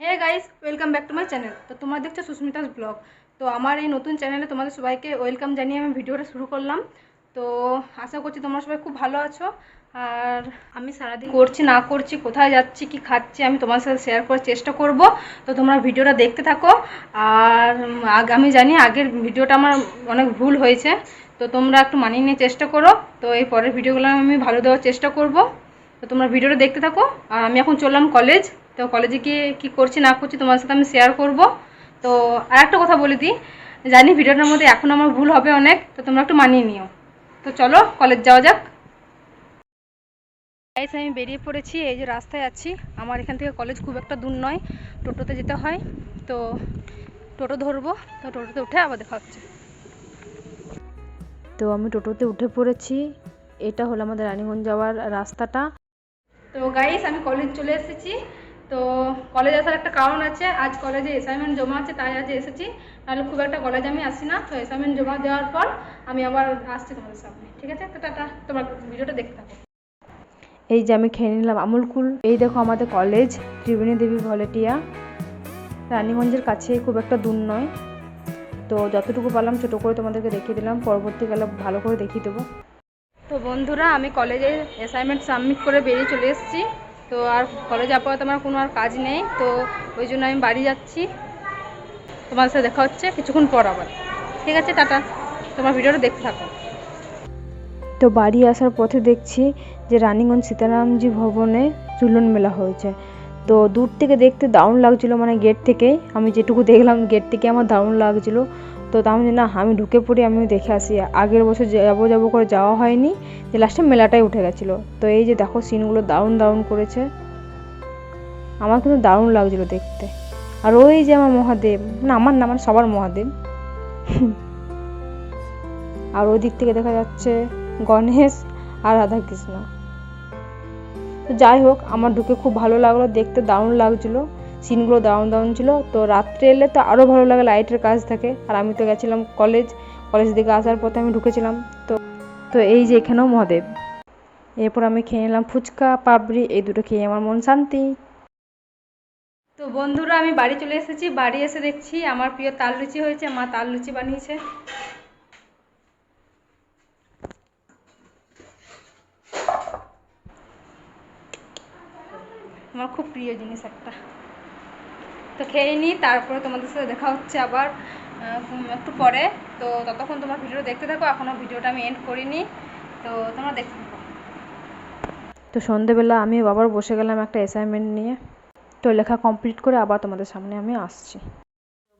Hey guys welcome back to my channel তো তোমার দেখছ সুস্মিতাস ব্লগ তো আমার এই নতুন চ্যানেলে তোমাদের সবাইকে ওয়েলকাম জানিয়ে আমি ভিডিওটা শুরু করলাম। তো আশা করছি তোমরা সবাই খুব ভালো আছো। আর আমি সারাদিন করছি না করছি, কোথায় যাচ্ছি, কি খাচ্ছি, আমি তোমার সাথে শেয়ার করার চেষ্টা করব। তো তোমরা ভিডিওটা দেখতে থাকো। আর আমি জানি আগের ভিডিওটা আমার অনেক ভুল হয়েছে। তো তোমরা একটু মানিয়ে নিয়ে চেষ্টা করো। তো এই পরের ভিডিওগুলো আমি ভালো দেওয়ার চেষ্টা করব। তো তোমরা ভিডিওটা দেখতে থাকো। আর আমি এখন চললাম কলেজ তো কলেজে গিয়ে কী করছি না করছি তোমার সাথে আমি শেয়ার করব। তো আর একটা কথা বলে দিই, জানি ভিডিওটার মধ্যে এখন আমার ভুল হবে অনেক, তো তোমরা একটু মানিয়ে নিও। তো চলো কলেজ যাওয়া যাক। গাইস আমি বেরিয়ে পড়েছি, এই যে রাস্তায় আছি। আমার এখান থেকে কলেজ খুব একটা দূর নয়, টোটোতে যেতে হয়। তো টোটো ধরবো, তো টোটোতে উঠে আবার দেখা হচ্ছে। তো আমি টোটোতে উঠে পড়েছি, এটা হলো আমাদের রানীগঞ্জ যাওয়ার রাস্তাটা। তো গাইস আমি কলেজ চলে এসেছি। তো কলেজ আসার একটা কারণ আছে। আজ কলেজে অ্যাসাইনমেন্ট জমা আছে তাই আজ এসেছি। নাহলে খুব একটা কলেজ আমি আসি না। তো অ্যাসাইনমেন্ট জমা দেওয়ার পর আমি আবার আসছি তোমাদের সামনে। ঠিক আছে? তো টাটা। তোমার ভিডিওটা দেখতে থাকো। এই যে আমি খেয়ে নিলাম আমুল কুল। এই দেখো আমাদের কলেজ ত্রিবেণী দেবী ভলেটিয়া। রানীগঞ্জের কাছে খুব একটা দূর নয়। তো যতটুকু পারলাম ছোটো করে তোমাদেরকে দেখিয়ে দিলাম। পরবর্তীকালে ভালো করে দেখিয়ে দেবো। তো বন্ধুরা আমি কলেজে অ্যাসাইনমেন্ট সাবমিট করে বেরিয়ে চলে এসেছি। তো আর কলেজ আপাতত আমার কোনো আর কাজ নেই, তো ওই জন্য আমি বাড়ি যাচ্ছি। তোমার সাথে দেখা হচ্ছে কিছুক্ষণ পর আবার। ঠিক আছে, টাটা। তোমার ভিডিওটা দেখতে থাকো। তো বাড়ি আসার পথে দেখছি যে রানীগঞ্জ সীতারামজি ভবনে ঝুলন মেলা হয়েছে। তো দূর থেকে দেখতে দারুণ লাগছিল মানে গেট থেকে। আমি যেটুকু দেখলাম গেট থেকে আমার দারুণ লাগছিল। তো জন্য না, আমি ঢুকে পড়ি আমি দেখে আসি। আগের বছর যাব যাব করে যাওয়া হয়নি, যে লাস্টে মেলাটাই উঠে গেছিল। তো এই যে দেখো সিনগুলো দারুণ দারুণ করেছে। আমার কিন্তু দারুণ লাগছিল দেখতে। আর ওই যে আমার মহাদেব, না, আমার না আমার সবার মহাদেব। আর ওই দিক থেকে দেখা যাচ্ছে গণেশ আর রাধাকৃষ্ণ। যাই হোক, আমার ঢুকে খুব ভালো লাগল, দেখতে দারুণ লাগছিল। সিনগুলো দারুণ দারুণ ছিল। তো রাত্রে এলে তো আরও ভালো লাগে লাইটের কাজ থাকে। আর আমি তো গেছিলাম কলেজ কলেজ থেকে আসার পথে আমি ঢুকেছিলাম। তো তো এই যে এখানেও মহাদেব। এরপর আমি খেয়ে নিলাম ফুচকা পাপড়ি এই দুটো খেয়ে আমার মন শান্তি। তো বন্ধুরা, আমি বাড়ি চলে এসেছি। বাড়ি এসে দেখছি আমার প্রিয় তাল লুচি হয়েছে। মা তাল লুচি বানিয়েছে। আমার খুব প্রিয় জিনিস একটা। তো খেয়ে নিই তারপরে তোমাদের সাথে দেখা হচ্ছে আবার একটু পরে। তো ততক্ষণ তোমার ভিডিও দেখতে থাকো এখনও ভিডিওটা আমি এন্ড করিনি। তো তোমরা দেখতে থাকো। তো সন্ধেবেলা আমি আবার বসে গেলাম একটা অ্যাসাইনমেন্ট নিয়ে। তো লেখা কমপ্লিট করে আবার তোমাদের সামনে আমি আসছি।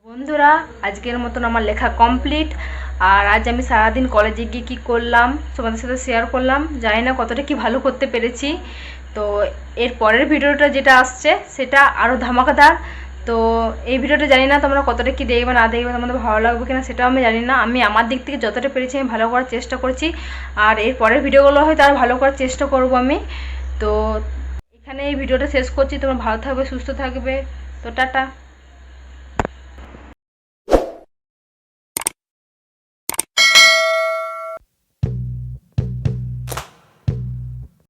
বন্ধুরা আজকের মতন আমার লেখা কমপ্লিট আর আজ আমি সারাদিন কলেজে গিয়ে কী করলাম তোমাদের সাথে শেয়ার করলাম। জানি না কতটা কি ভালো করতে পেরেছি। তো এর পরের ভিডিওটা যেটা আসছে সেটা আরও ধামাকাদার। তো এই ভিডিওটা জানি না তোমরা কতটা কি দেখবে, না দেখবে, তোমাদের ভালো লাগবে কিনা সেটাও আমি জানি না। আমি আমার দিক থেকে যতটা পেরেছি আমি ভালো করার চেষ্টা করছি। আর এর পরের ভিডিওগুলো হয়তো আর ভালো করার চেষ্টা করব আমি। তো এখানে এই ভিডিওটা শেষ করছি। তোমরা ভালো থাকবে, সুস্থ থাকবে। তো টাটা।